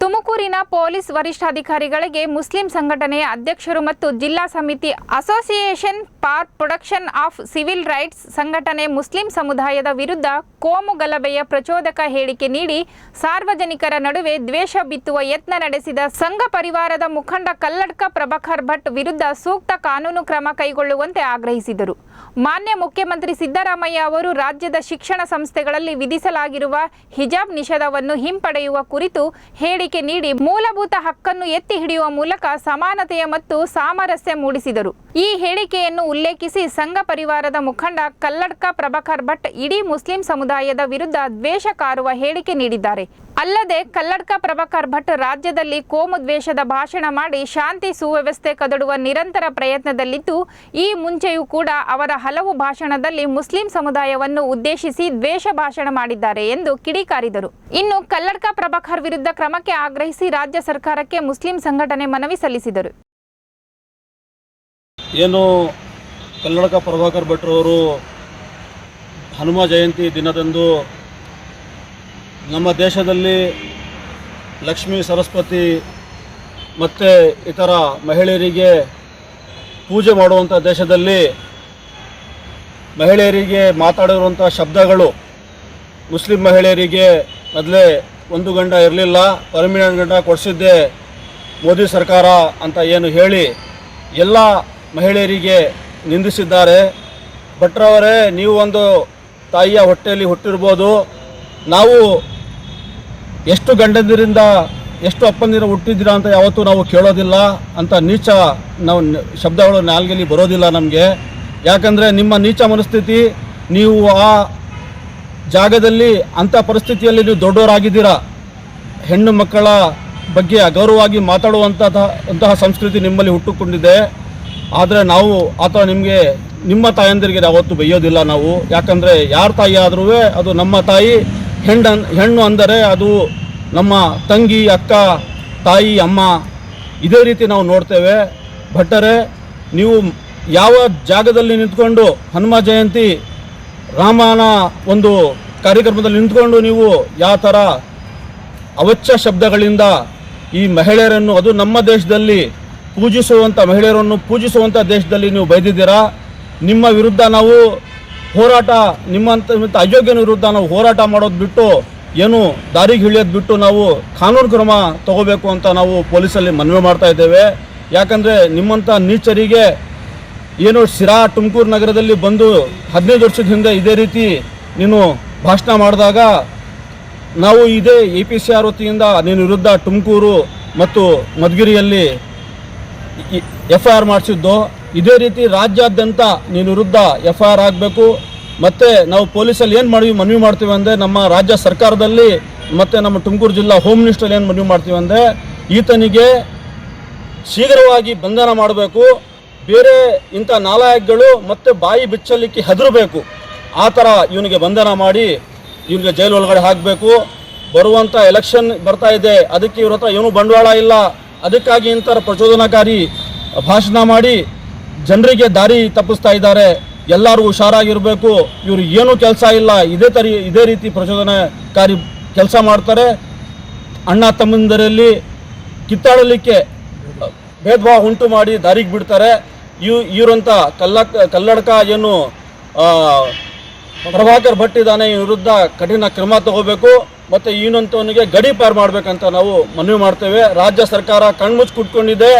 ತುಮಕೂರಿನ police ವರಿಷ್ಠಾಧಿಕಾರಿಗಳಿಗೆ Muslim ಸಂಘಟನೆಯ ಅಧ್ಯಕ್ಷರು ಮತ್ತು ಜಿಲ್ಲಾ ಸಮಿತಿ association for production of civil rights ಸಂಘಟನೆ ಮುಸ್ಲಿಂ ಸಮುದಾಯದ ವಿರುದ್ಧ ಕೋಮು ಗಲಭೆಯ ಪ್ರಚೋದಕ ಹೇಳಿಕೆ ನೀಡಿ ಸಾರ್ವಜನಿಕರ ನಡುವೆ ದ್ವೇಷ ಬಿತ್ತುವ ಯತ್ನ ನಡೆಸಿದ ಸಂಘ ಪರಿವಾರದ ಮುಖಂಡ ಕಲ್ಲಡ್ಕ ಪ್ರಭಾಕರ್ ಭಟ್ ವಿರುದ್ಧ ಸೂಕ್ತ ಕಾನೂನು ಕ್ರಮ ಕೈಗೊಳ್ಳುವಂತೆ ಆಗ್ರಹಿಸಿದರು. ಮಾನ್ಯ ಮುಖ್ಯಮಂತ್ರಿ ಸಿದ್ದರಾಮಯ್ಯ ಅವರು ರಾಜ್ಯದ ಶಿಕ್ಷಣ ಸಂಸ್ಥೆಗಳಲ್ಲಿ ವಿಧಿಸಲಾಗಿರುವ ಹಿಜಾಬ್ ನಿಷೇಧವನ್ನು ಹಿಂಪಡೆಯುವ ಕುರಿತು ಹೇಳಿಕೆ ನೀಡಿ ಮೂಲಭೂತ ಹಕ್ಕನ್ನು ಎತ್ತಿ ಹಿಡಿಯುವ ಮೂಲಕ ಸಮಾನತೆಯ ಮತ್ತು ಸಾಮರಸ್ಯ ಮೂಡಿಸಿದರು. ಈ ಹೇಳಿಕೆಯನ್ನು ಉಲ್ಲೇಖಿಸಿ, ಸಂಘ ಪರಿವಾರದ ಮುಖಂಡ ಕಲ್ಲಡ್ಕ ಪ್ರಭಾಕರ್ ಭಟ್ ಇಡೀ ಮುಸ್ಲಿಂ ಸಮುದಾಯದ ವಿರುದ್ಧ ದ್ವೇಷ ಕಾರುವ ಹೇಳಿಕೆ ನೀಡಿದ್ದಾರೆ. ಅಲ್ಲದೆ, ಕಲ್ಲಡ್ಕ ಪ್ರಭಾಕರ್ ಭಟ್ ರಾಜ್ಯದಲ್ಲಿ ಕೋಮು ದ್ವೇಷದ ಭಾಷಣ ಮಾಡಿ ಶಾಂತಿ ಸುವ್ಯವಸ್ಥೆ ಕದಡುವ ನಿರಂತರ ಪ್ರಯತ್ನದಲ್ಲಿದ್ದು, ಈ ಮುಂಚೆಯೂ ಕೂಡ ಅವರ ಹಲವು ಭಾಷಣದಲ್ಲಿ ಮುಸ್ಲಿಂ ಸಮುದಾಯವನ್ನು ಉದ್ದೇಶಿಸಿ ದ್ವೇಷ ಭಾಷಣ ಮಾಡಿದ್ದಾರೆ ಎಂದು ಕಿಡಿಕಾರಿದರು. ಇನ್ನು ಕಲ್ಲಡ್ಕ ಪ್ರಭಾಕರ್ ವಿರುದ್ಧ ಕ್ರಮಕ್ಕೆ ಆಗ್ರಹಿಸಿ ರಾಜ್ಯ ಸರ್ಕಾರಕ್ಕೆ ಮುಸ್ಲಿಂ ಸಂಘಟನೆ ಮನವಿ ಸಲ್ಲಿಸಿದರು. ಏನು ಕಲ್ಲಡಕ ಪ್ರಭಾಕರ್ ಭಟ್ರವರು ಹನುಮ ಜಯಂತಿ ದಿನದಂದು ನಮ್ಮ ದೇಶದಲ್ಲಿ ಲಕ್ಷ್ಮೀ ಸರಸ್ವತಿ ಮತ್ತು ಇತರ ಮಹಿಳೆಯರಿಗೆ ಪೂಜೆ ಮಾಡುವಂಥ ದೇಶದಲ್ಲಿ ಮಹಿಳೆಯರಿಗೆ ಮಾತಾಡಿರುವಂಥ ಶಬ್ದಗಳು ಮುಸ್ಲಿಂ ಮಹಿಳೆಯರಿಗೆ ಮೊದಲೇ ಒಂದು ಗಂಡ ಇರಲಿಲ್ಲ ಪರ್ಮಿನೆಂಟ್ ಗಂಡ ಕೊಡಿಸಿದ್ದೆ, ಮೋದಿ ಸರ್ಕಾರ ಅಂತ ಏನು ಹೇಳಿ ಎಲ್ಲ ಮಹಿಳೆಯರಿಗೆ ನಿಂದಿಸಿದ್ದಾರೆ. ಭಟ್ರವರೇ ನೀವು ಒಂದು ತಾಯಿಯ ಹೊಟ್ಟೆಯಲ್ಲಿ ಹುಟ್ಟಿರ್ಬೋದು. ನಾವು ಎಷ್ಟು ಗಂಡಂದಿರಿಂದ ಎಷ್ಟು ಅಪ್ಪಂದಿರ ಹುಟ್ಟಿದ್ದೀರಾ ಅಂತ ಯಾವತ್ತೂ ನಾವು ಕೇಳೋದಿಲ್ಲ ಅಂತ ನೀಚ ನಾವು ಶಬ್ದಗಳು ನಾಲ್ಗೆಲಿ ಬರೋದಿಲ್ಲ ನಮಗೆ. ಯಾಕಂದರೆ ನಿಮ್ಮ ನೀಚ ಮನಸ್ಥಿತಿ, ನೀವು ಆ ಜಾಗದಲ್ಲಿ ಅಂಥ ಪರಿಸ್ಥಿತಿಯಲ್ಲಿ ನೀವು ದೊಡ್ಡವರಾಗಿದ್ದೀರಾ. ಹೆಣ್ಣು ಮಕ್ಕಳ ಬಗ್ಗೆ ಅಗೌರವವಾಗಿ ಮಾತಾಡುವಂತಹ ಅಂತಹ ಸಂಸ್ಕೃತಿ ನಿಮ್ಮಲ್ಲಿ ಹುಟ್ಟುಕೊಂಡಿದೆ. ಆದರೆ ನಾವು ಆತ ನಿಮಗೆ ನಿಮ್ಮ ತಾಯಂದಿರಿಗೆ ಯಾವತ್ತೂ ಬೈಯೋದಿಲ್ಲ ನಾವು. ಯಾಕಂದರೆ ಯಾರ ತಾಯಿ ಆದ್ರೂ ಅದು ನಮ್ಮ ತಾಯಿ ಹೆಣ್ಣು ಹೆಣ್ಣು ಅಂದರೆ ಅದು ನಮ್ಮ ತಂಗಿ, ಅಕ್ಕ, ತಾಯಿ, ಅಮ್ಮ ಇದೇ ರೀತಿ ನಾವು ನೋಡ್ತೇವೆ. ಭಟ್ಟರೆ, ನೀವು ಯಾವ ಜಾಗದಲ್ಲಿ ನಿಂತ್ಕೊಂಡು ಹನುಮ ಜಯಂತಿ ರಾಮನ ಒಂದು ಕಾರ್ಯಕ್ರಮದಲ್ಲಿ ನಿಂತ್ಕೊಂಡು ನೀವು ಯಾವ ಥರ ಅವಚ್ಚ ಶಬ್ದಗಳಿಂದ ಈ ಮಹಿಳೆಯರನ್ನು, ಅದು ನಮ್ಮ ದೇಶದಲ್ಲಿ ಪೂಜಿಸುವಂಥ ಮಹಿಳೆಯರನ್ನು ಪೂಜಿಸುವಂಥ ದೇಶದಲ್ಲಿ ನೀವು ಬೈದಿದ್ದೀರಾ? ನಿಮ್ಮ ವಿರುದ್ಧ ನಾವು ಹೋರಾಟ ನಿಮ್ಮಂಥ ಅಯೋಗ್ಯನ ವಿರುದ್ಧ ನಾವು ಹೋರಾಟ ಮಾಡೋದು ಬಿಟ್ಟು ಏನು ದಾರಿಗೆ ಇಳಿಯೋದು ಬಿಟ್ಟು ನಾವು ಕಾನೂನು ಕ್ರಮ ತಗೋಬೇಕು ಅಂತ ನಾವು ಪೊಲೀಸಲ್ಲಿ ಮನವಿ ಮಾಡ್ತಾ ಇದ್ದೇವೆ. ಯಾಕಂದರೆ ನಿಮ್ಮಂಥ ನೀಚರಿಗೆ ಏನು ಶಿರಾ ತುಮಕೂರು ನಗರದಲ್ಲಿ ಬಂದು ಹದಿನೈದು ವರ್ಷದ ಹಿಂದೆ ಇದೇ ರೀತಿ ನೀನು ಭಾಷಣ ಮಾಡಿದಾಗ ನಾವು ಇದೇ ಎ ಪಿ ಸಿ ಆರ್ ವತಿಯಿಂದ ನಿನ್ನ ವಿರುದ್ಧ ತುಮಕೂರು ಮತ್ತು ಮಧುಗಿರಿಯಲ್ಲಿ ಎಫ್ ಐ ಆರ್ ಮಾಡಿಸಿದ್ದು. ಇದೇ ರೀತಿ ರಾಜ್ಯಾದ್ಯಂತ ನೀನು ವಿರುದ್ಧ ಎಫ್ ಐ ಆರ್ ಆಗಬೇಕು. ಮತ್ತು ನಾವು ಪೊಲೀಸಲ್ಲಿ ಏನು ಮಾಡಿ ಮನವಿ ಮಾಡ್ತೀವಿ ಅಂದರೆ ನಮ್ಮ ರಾಜ್ಯ ಸರ್ಕಾರದಲ್ಲಿ ಮತ್ತು ನಮ್ಮ ತುಮಕೂರು ಜಿಲ್ಲಾ ಹೋಮ್ ಮಿನಿಸ್ಟ್ರಲ್ಲಿ ಏನು ಮನವಿ ಮಾಡ್ತೀವಿ ಅಂದರೆ ಈತನಿಗೆ ಶೀಘ್ರವಾಗಿ ಬಂಧನ ಮಾಡಬೇಕು. ಬೇರೆ ಇಂಥ ನಾಲಾಯಕ್ಗಳು ಮತ್ತೆ ಬಾಯಿ ಬಿಚ್ಚಲಿಕ್ಕೆ ಹೆದರಬೇಕು. ಆ ಥರ ಇವನಿಗೆ ಬಂಧನ ಮಾಡಿ ಇವನಿಗೆ ಜೈಲು ಒಳಗಡೆ ಹಾಕಬೇಕು. ಬರುವಂಥ ಎಲೆಕ್ಷನ್ ಬರ್ತಾ ಇದೆ. ಅದಕ್ಕೆ ಇವ್ರ ಹತ್ರ ಏನೂ ಬಂಡವಾಳ ಇಲ್ಲ. ಅದಕ್ಕಾಗಿ ಇಂಥ ಪ್ರಚೋದನಾಕಾರಿ ಭಾಷಣ ಮಾಡಿ ಜನರಿಗೆ ದಾರಿ ತಪ್ಪಿಸ್ತಾ ಇದ್ದಾರೆ. ಎಲ್ಲರೂ ಹುಷಾರಾಗಿರಬೇಕು. ಇವರು ಏನೂ ಕೆಲಸ ಇಲ್ಲ. ಇದೇ ತರಿ, ಇದೇ ರೀತಿ ಪ್ರಚೋದನಾಕಾರಿ ಕೆಲಸ ಮಾಡ್ತಾರೆ. ಅಣ್ಣ ತಮ್ಮಂದರಲ್ಲಿ ಕಿತ್ತಾಡಲಿಕ್ಕೆ ಭೇದ ಭಾವ ಉಂಟು ಮಾಡಿ ದಾರಿಗೆ ಬಿಡ್ತಾರೆ. ಇವ್ ಇವರಂಥ ಕಲ್ಲ ಕಲ್ಲಡ್ಕ ಏನು ಪ್ರಭಾಕರ್ ಭಟ್ ಇದ್ದಾನೆ ವಿರುದ್ಧ ಕಠಿಣ ಕ್ರಮ ತಗೋಬೇಕು. ಮತ್ತು ಈನಂತವನಿಗೆ ಗಡಿ ಪಾರು ಮಾಡಬೇಕಂತ ನಾವು ಮನವಿ ಮಾಡ್ತೇವೆ. ರಾಜ್ಯ ಸರ್ಕಾರ ಕಣ್ಮುಚ್ಚಿ ಕುಟ್ಕೊಂಡಿದೆ.